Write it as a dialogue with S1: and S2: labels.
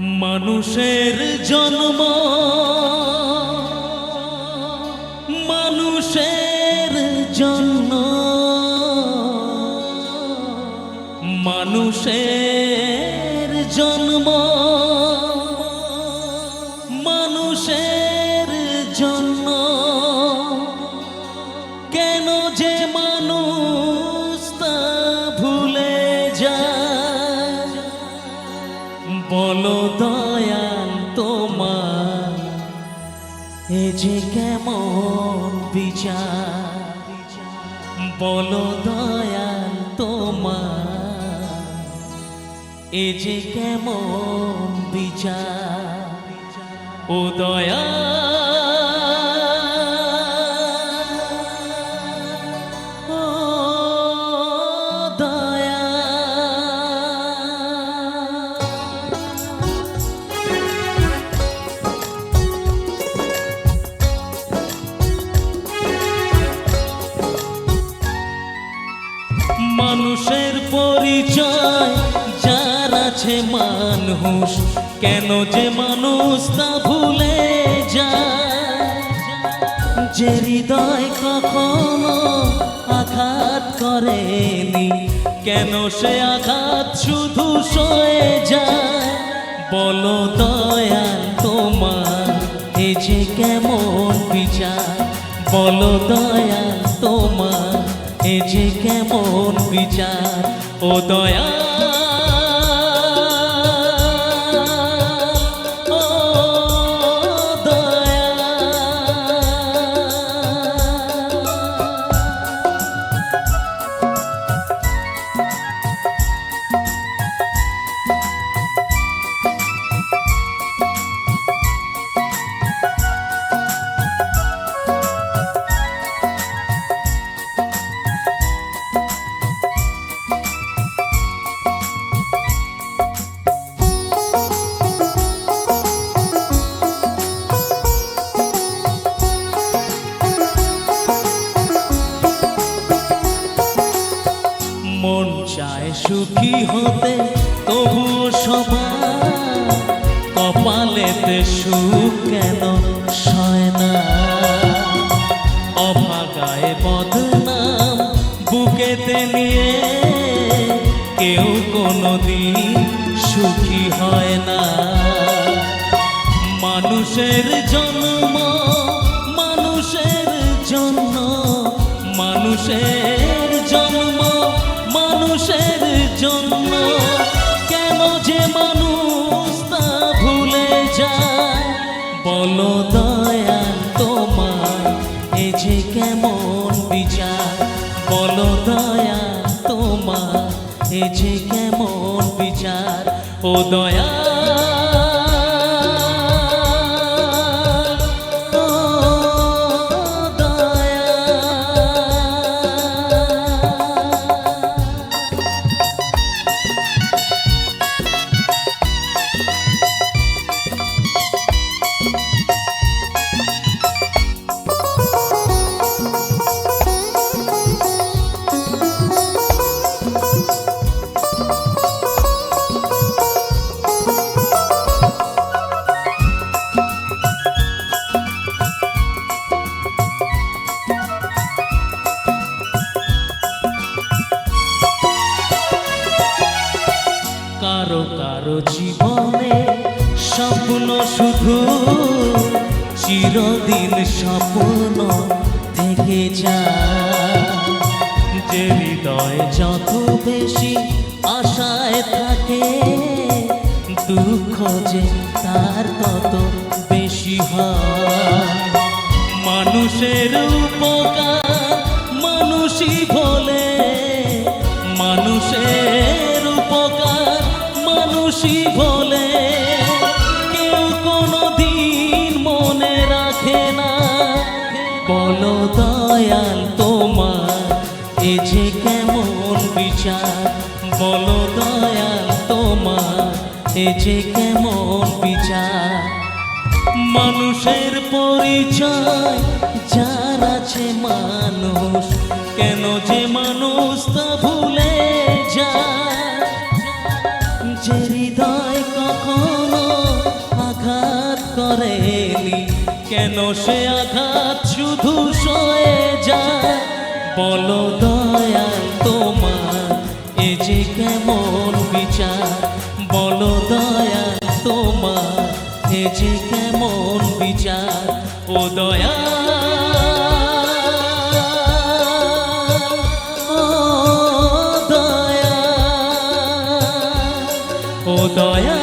S1: মানুষের জন্ম মানুষের জন্ম মানুষের জন্ম। এ যে কেমন বিচার? বলো দয়াল তোমার। এ যে কেমন বিচার? ও দয়া মানুষের পরিচয়, যার আছে মানুষ, কেন যে মানুষ তা ভুলে যায়? যে হৃদয় কখনো আঘাত করেনি, কেন সে আঘাত শুধু সয়ে যায়? বলো দয়াল তোমার, এ যে কেমন বিচার? বলো তোমার এ যে কেমন বিচার ও দয়া সুখী হতে তবুও সবার কপালেতে সুখ কেন সয় না? অভাগায় বদনাম বুকেতে নিয়ে কেউ কোনোদিন সুখী হয় না। মানুষের জন্ম কেমন বিচার? বলো দয়া তোমার এ যে কেমন বিচার? ও দয়া কারও জীবনে স্বপ্ন শুধু চিরদিন স্বপ্ন থেকে যায়। যে হৃদয় যত বেশি আশায় থাকে, দুঃখ যে তার তত বেশি হয়। মানুষের উপকার বলো দয়াল তোমার, এ যে কেমন বিচার? বলো দয়াল তোমার, এ যে কেমন বিচার? মানুষের পরিচয়, যার আছে মানুষ, কেন যে মানুষ তা ভুলে যায়? সে আঘাত শুধু সয়ে যায়। বলো দয়াল তোমার, এ যে কেমন বিচার। বলো দয়াল তোমার, এ যে কেমন বিচার। ও দয়াল। ও দয়াল।